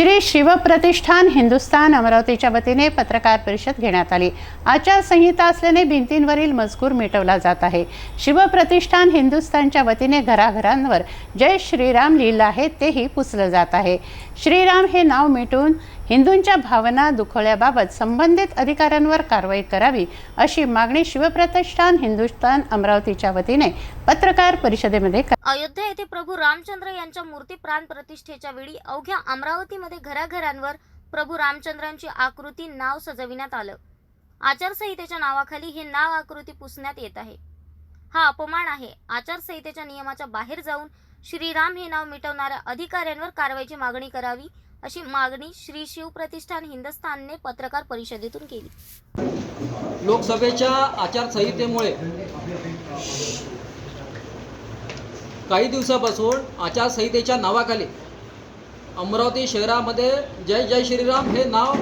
श्री शिवप्रतिष्ठान हिंदुस्थान अमरावतीच्या वतीने पत्रकार परिषद घेण्यात आली. आचारसंहिता असल्याने भिंतींवरील मजकूर मिटवला जात आहे. शिवप्रतिष्ठान हिंदुस्थानच्या वतीने घराघरांवर जय श्रीराम लिहिलं आहे तेही पुसलं जात आहे. श्रीराम हे नाव मिटून हिंदूंच्या भावना दुखवल्याबाबत संबंधित अधिकाऱ्यांवर कारवाई करावी अशी मागणी शिवप्रतिष्ठान हिंदुस्थान अमरावतीच्या वतीने पत्रकार परिषदेमध्ये अयोध्या येथे प्रभू रामचंद्र यांच्या मूर्ती प्राण प्रतिष्ठेच्या वेळी अवघ्या अमरावतीमध्ये घराघरांवर प्रभू रामचंद्रांची आकृती नाव सजविण्यात आलं. आचारसंहितेच्या नावाखाली हे नाव आकृती पुसण्यात येत आहे. हा अपमान आहे. आचारसंहितेच्या नियमाच्या बाहेर जाऊन श्रीराम हे नाव मिटवणाऱ्या अधिकाऱ्यांवर कारवाईची मागणी करावी अशी मागणी श्री शिव प्रतिष्ठान हिंदुस्थानने पत्रकार परिषदेतून केली. लोकसभेच्या आचारसंहितेमुळे काही दिवसापासून आचारसंहितेच्या नावाखाली अमरावती शहरामध्ये जय जय श्रीराम हे नाव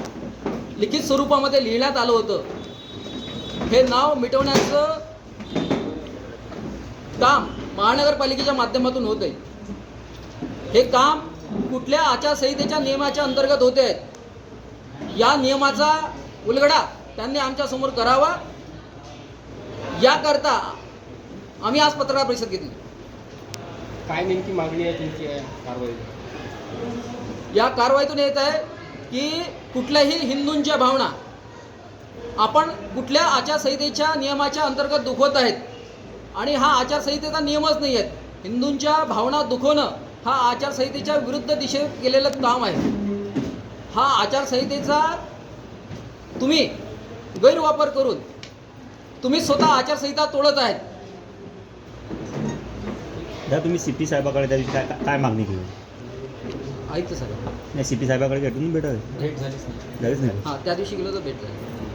लिखित स्वरूपामध्ये लिहिण्यात आलं होतं. हे नाव मिटवण्याचं काम महानगरपालिकेच्या माध्यमातून होत आहे हे काम कुठल्या आचारसंहितेच्या नियमाच्या अंतर्गत होते? आहेत या नियमाचा उलगडा त्यांनी आमच्यासमोर करावा. याकरता आम्ही आज पत्रकार परिषद घेतली. काय नेमकी मागणी आहे तुमची कारवाई या कारवाईतून येत आहे की कुठल्याही हिंदूंच्या भावना आपण कुठल्या आचारसंहितेच्या नियमाच्या अंतर्गत दुखवत आहेत आणि हा आचारसंहितेचा नियमच नाही आहेत. हिंदूंच्या भावना दुखवणं हा आचारसंहितेच्या विरुद्ध दिशेत केलेलं काम आहे. हा आचारसंहितेचा तुम्ही गैरवापर करून तुम्ही स्वतः आचारसंहिता तोडत आहेत. तुम्ही सी पी साहेबाकडे त्या काय मागणी केली? ऐकतं सर नाही सी पी साहेबाकडे भेटून भेटत भेट झालीच नाही. झालीच नाही. हां त्या दिवशी गेलो तर भेट झाली.